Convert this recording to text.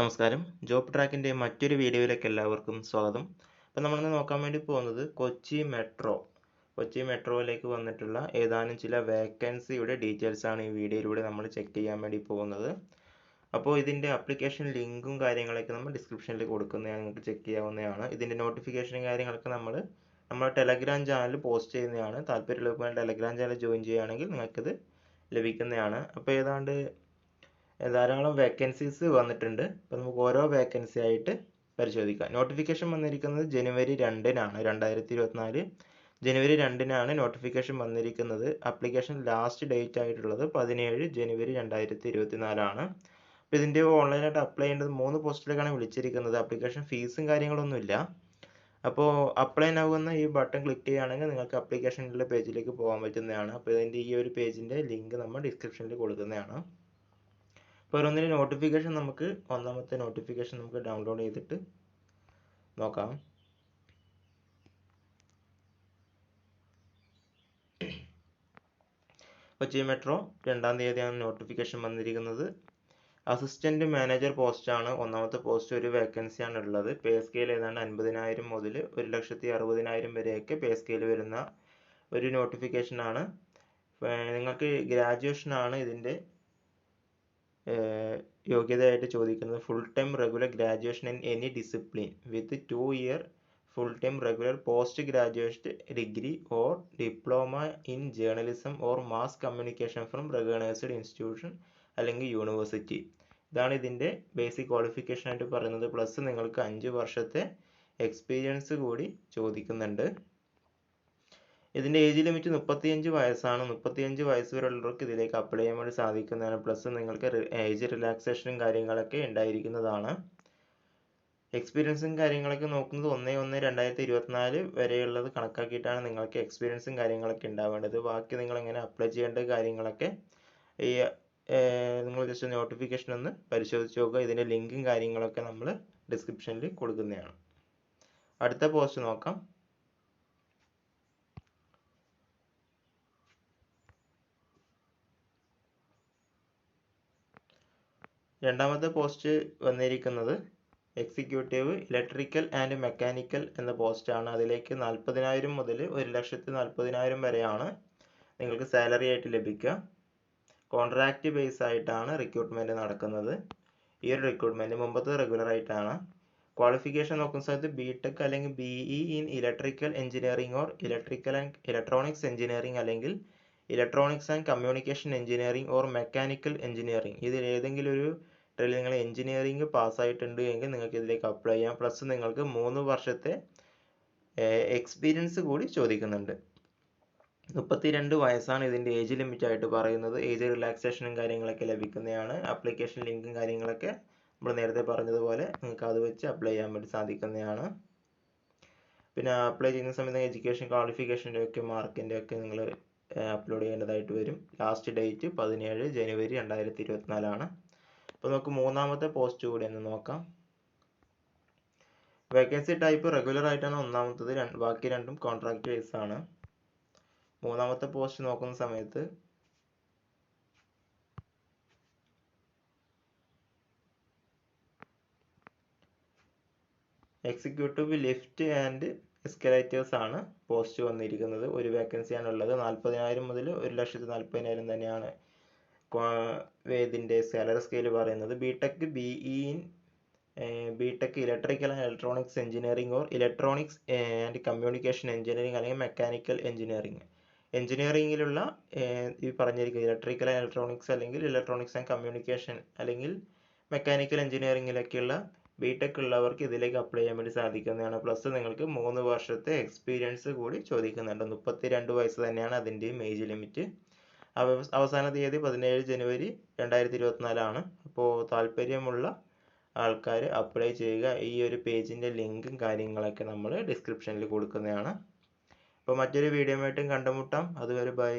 നമസ്കാരം. ജോബ് ട്രാക്കിന്റെ മറ്റൊരു വീഡിയോയിലേക്ക് എല്ലാവർക്കും സ്വാഗതം. അപ്പോൾ നമ്മളിന്ന് നോക്കാൻ വേണ്ടി പോകുന്നത് കൊച്ചി മെട്രോ. കൊച്ചി മെട്രോയിലേക്ക് വന്നിട്ടുള്ള ഏതാനും ചില വേക്കൻസിയുടെ ഡീറ്റെയിൽസ് ആണ് ഈ വീഡിയോയിലൂടെ നമ്മൾ ചെക്ക് ചെയ്യാൻ വേണ്ടി പോകുന്നത്. അപ്പോൾ ഇതിന്റെ അപ്ലിക്കേഷൻ ലിങ്കും കാര്യങ്ങളൊക്കെ നമ്മൾ ഡിസ്ക്രിപ്ഷനിൽ കൊടുക്കുന്നതാണ് നിങ്ങൾക്ക് ചെക്ക് ചെയ്യാവുന്നതാണ്. ഇതിന്റെ നോട്ടിഫിക്കേഷനും കാര്യങ്ങളൊക്കെ നമ്മൾ നമ്മുടെ ടെലഗ്രാം ചാനൽ പോസ്റ്റ് ചെയ്യുന്നതാണ്. താല്പര്യമുള്ളവർക്ക് ടെലഗ്രാം ചാനൽ ജോയിൻ ചെയ്യുകയാണെങ്കിൽ നിങ്ങൾക്കിത് ലഭിക്കുന്നതാണ്. അപ്പോൾ ഏതാണ്ട് ധാരാളം വേക്കൻസീസ് വന്നിട്ടുണ്ട്. അപ്പോൾ നമുക്ക് ഓരോ വേക്കൻസി ആയിട്ട് പരിശോധിക്കാം. നോട്ടിഫിക്കേഷൻ വന്നിരിക്കുന്നത് ജനുവരി രണ്ടിനാണ് രണ്ടായിരത്തി ഇരുപത്തിനാല് ജനുവരി രണ്ടിനാണ് നോട്ടിഫിക്കേഷൻ വന്നിരിക്കുന്നത്. ആപ്ലിക്കേഷൻ ലാസ്റ്റ് ഡേറ്റ് ആയിട്ടുള്ളത് പതിനേഴ് ജനുവരി രണ്ടായിരത്തി ഇരുപത്തിനാലാണ് അപ്പോൾ ഇതിന്റെ ഓൺലൈനായിട്ട് അപ്ലൈ ചെയ്യേണ്ടത് മൂന്ന് പോസ്റ്റിലേക്കാണ് വിളിച്ചിരിക്കുന്നത്. ആപ്ലിക്കേഷൻ ഫീസും കാര്യങ്ങളൊന്നുമില്ല അപ്പോൾ അപ്ലൈ ആവുന്ന ഈ ബട്ടൺ ക്ലിക്ക് ചെയ്യുകയാണെങ്കിൽ നിങ്ങൾക്ക് ആപ്ലിക്കേഷനിലെ പേജിലേക്ക് പോകാൻ പറ്റുന്നതാണ്. അപ്പോൾ ഇതിന്റെ ഈ ഒരു പേജിന്റെ ലിങ്ക് നമ്മൾ ഡിസ്ക്രിപ്ഷനിൽ കൊടുക്കുന്നതാണ്. ഓരോന്നിന്റെ നോട്ടിഫിക്കേഷൻ നമുക്ക് ഒന്നാമത്തെ നോട്ടിഫിക്കേഷൻ നമുക്ക് ഡൗൺലോഡ് ചെയ്തിട്ട് നോക്കാം. കൊച്ചി മെട്രോ രണ്ടാം തീയതിയാണ് നോട്ടിഫിക്കേഷൻ വന്നിരിക്കുന്നത്. അസിസ്റ്റന്റ് മാനേജർ പോസ്റ്റാണ് ഒന്നാമത്തെ പോസ്റ്റ് ഒരു വേക്കൻസിയാണ് ഉള്ളത്. പേ സ്കെയിൽ ഏതാണ്ട് അൻപതിനായിരം മുതൽ ഒരു ലക്ഷത്തി അറുപതിനായിരം വരെയൊക്കെ പേ സ്കെയിൽ വരുന്ന ഒരു നോട്ടിഫിക്കേഷനാണ് നിങ്ങൾക്ക് ഗ്രാജുവേഷൻ ആണ് ഇതിന്റെ യോഗ്യതയായിട്ട് ചോദിക്കുന്നത് full time regular graduation in any discipline with two year full time regular post graduate degree or diploma in journalism or mass communication from recognised institution അല്ലെങ്കിൽ യൂണിവേഴ്സിറ്റി ഇതാണ് ഇതിന്റെ ബേസിക് ക്വാളിഫിക്കേഷൻ ആയിട്ട് പറയുന്നത്. പ്ലസ് നിങ്ങൾക്ക് അഞ്ച് വർഷത്തെ എക്സ്പീരിയൻസ് കൂടി ചോദിക്കുന്നുണ്ട്. ഇതിന്റെ ഏജ് ലിമിറ്റ് മുപ്പത്തിയഞ്ച് വയസ്സാണ്. മുപ്പത്തിയഞ്ച് വയസ്സ് വരെയുള്ളവർക്ക് ഇതിലേക്ക് അപ്ലൈ ചെയ്യാൻ വേണ്ടി സാധിക്കുന്നതാണ്. പ്ലസ് നിങ്ങൾക്ക് ഏജ് റിലാക്സേഷനും കാര്യങ്ങളൊക്കെ ഉണ്ടായിരിക്കുന്നതാണ്. എക്സ്പീരിയൻസും കാര്യങ്ങളൊക്കെ നോക്കുന്നത് ഒന്ന് ഒന്ന് രണ്ടായിരത്തി ഇരുപത്തിനാല് വരെയുള്ളത് കണക്കാക്കിയിട്ടാണ് നിങ്ങൾക്ക് എക്സ്പീരിയൻസും കാര്യങ്ങളൊക്കെ ഉണ്ടാവേണ്ടത്. ബാക്കി നിങ്ങൾ എങ്ങനെ അപ്ലൈ ചെയ്യേണ്ട കാര്യങ്ങളൊക്കെ ഈ നിങ്ങൾ ജസ്റ്റ് നോട്ടിഫിക്കേഷൻ ഒന്ന് പരിശോധിച്ച് നോക്കുക. ഇതിന്റെ ലിങ്കും കാര്യങ്ങളൊക്കെ നമ്മൾ ഡിസ്ക്രിപ്ഷനിൽ കൊടുക്കുന്നതാണ്. അടുത്ത പോസ്റ്റ് നോക്കാം. രണ്ടാമത്തെ പോസ്റ്റ് വന്നിരിക്കുന്നത് എക്സിക്യൂട്ടീവ് ഇലക്ട്രിക്കൽ ആൻഡ് മെക്കാനിക്കൽ എന്ന പോസ്റ്റാണ് അതിലേക്ക് നാൽപ്പതിനായിരം മുതൽ ഒരു ലക്ഷത്തി നാൽപ്പതിനായിരം വരെയാണ് നിങ്ങൾക്ക് സാലറി ആയിട്ട് ലഭിക്കുക. കോൺട്രാക്റ്റ് ബേസ് ആയിട്ടാണ് റിക്രൂട്ട്മെന്റ് നടക്കുന്നത്. ഈ ഒരു റിക്രൂട്ട്മെന്റ് മുമ്പത്തെ റെഗുലർ ആയിട്ടാണ്. ക്വാളിഫിക്കേഷൻ നോക്കുന്ന സമയത്ത് ബി ടെക് അല്ലെങ്കിൽ B E in electrical engineering or electrical and electronics engineering അല്ലെങ്കിൽ electronics and communication engineering or mechanical engineering ഇതിൽ ഏതെങ്കിലും ഒരു ട്രെയിൽ നിങ്ങൾ എഞ്ചിനീയറിംഗ് പാസ്സായിട്ടുണ്ട് എങ്കിൽ നിങ്ങൾക്ക് ഇതിലേക്ക് അപ്ലൈ ചെയ്യാം. പ്ലസ് നിങ്ങൾക്ക് മൂന്ന് വർഷത്തെ എക്സ്പീരിയൻസ് കൂടി ചോദിക്കുന്നുണ്ട്. മുപ്പത്തിരണ്ട് വയസ്സാണ് ഇതിന്റെ ഏജ് ലിമിറ്റ് ആയിട്ട് പറയുന്നത്. ഏജ് റിലാക്സേഷനും കാര്യങ്ങളൊക്കെ ലഭിക്കുന്നതാണ്. ആപ്ലിക്കേഷൻ ലിങ്കും കാര്യങ്ങളൊക്കെ നമ്മൾ നേരത്തെ പറഞ്ഞതുപോലെ നിങ്ങൾക്ക് അത് വെച്ച് അപ്ലൈ ചെയ്യാൻ വേണ്ടി സാധിക്കുന്നതാണ്. പിന്നെ അപ്ലൈ ചെയ്യുന്ന സമയത്ത് എഡ്യൂക്കേഷൻ ക്വാളിഫിക്കേഷന്റെ ഒക്കെ മാർക്കിന്റെ ഒക്കെ നിങ്ങൾ അപ്ലോഡ് ചെയ്യേണ്ടതായിട്ട് വരും. ലാസ്റ്റ് ഡേറ്റ് പതിനേഴ് ജനുവരി രണ്ടായിരത്തി ഇരുപത്തിനാലാണ് അപ്പോൾ നമുക്ക് മൂന്നാമത്തെ പോസ്റ്റ് കൂടി ഒന്ന് നോക്കാം. വേക്കൻസി ടൈപ്പ് റെഗുലർ ആയിട്ടാണ് ഒന്നാമത്തത് ബാക്കി രണ്ടും കോൺട്രാക്ട് ബേസ് ആണ്. മൂന്നാമത്തെ പോസ്റ്റ് നോക്കുന്ന സമയത്ത് എക്സിക്യൂട്ടീവ് ലിഫ്റ്റ് ആൻഡ് എസ്കലേറ്റേഴ്സ് ആണ് പോസ്റ്റ് വന്നിരിക്കുന്നത്. ഒരു വേക്കൻസിയാണ് ഉള്ളത്. നാൽപ്പതിനായിരം മുതൽ ഒരു ലക്ഷത്തി നാൽപ്പതിനായിരം തന്നെയാണ് ഇതിന്റെ സാലറി സ്കെയിൽ പറയുന്നത്. B tech B E in B tech electrical and electronics engineering or electronics and communication engineering അല്ലെങ്കിൽ മെക്കാനിക്കൽ എഞ്ചിനീയറിംഗ് എഞ്ചിനീയറിംഗിലുള്ള ഈ പറഞ്ഞിരിക്കുന്നത് ഇലക്ട്രിക്കൽ ആൻഡ് ഇലക്ട്രോണിക്സ് അല്ലെങ്കിൽ ഇലക്ട്രോണിക്സ് ആൻഡ് കമ്മ്യൂണിക്കേഷൻ അല്ലെങ്കിൽ മെക്കാനിക്കൽ എഞ്ചിനീയറിംഗിലൊക്കെയുള്ള ബി ടെക് ഉള്ളവർക്ക് ഇതിലേക്ക് അപ്ലൈ ചെയ്യാൻ വേണ്ടി സാധിക്കുന്നതാണ്. പ്ലസ് നിങ്ങൾക്ക് മൂന്ന് വർഷത്തെ എക്സ്പീരിയൻസ് കൂടി ചോദിക്കുന്നുണ്ട്. മുപ്പത്തി രണ്ട് വയസ്സ് തന്നെയാണ് അതിന്റെയും ഏജ് ലിമിറ്റ് അവസാന തീയതി പതിനേഴ് ജനുവരി രണ്ടായിരത്തി ഇരുപത്തിനാലാണ് അപ്പോൾ താല്പര്യമുള്ള ആൾക്കാർ അപ്ലൈ ചെയ്യുക. ഈ ഒരു പേജിന്റെ ലിങ്കും കാര്യങ്ങളൊക്കെ നമ്മൾ ഡിസ്ക്രിപ്ഷനിൽ കൊടുക്കുന്നതാണ്. അപ്പോൾ മറ്റൊരു വീഡിയോ ആയിട്ടും കണ്ടുമുട്ടാം. അതുവരെ ബൈ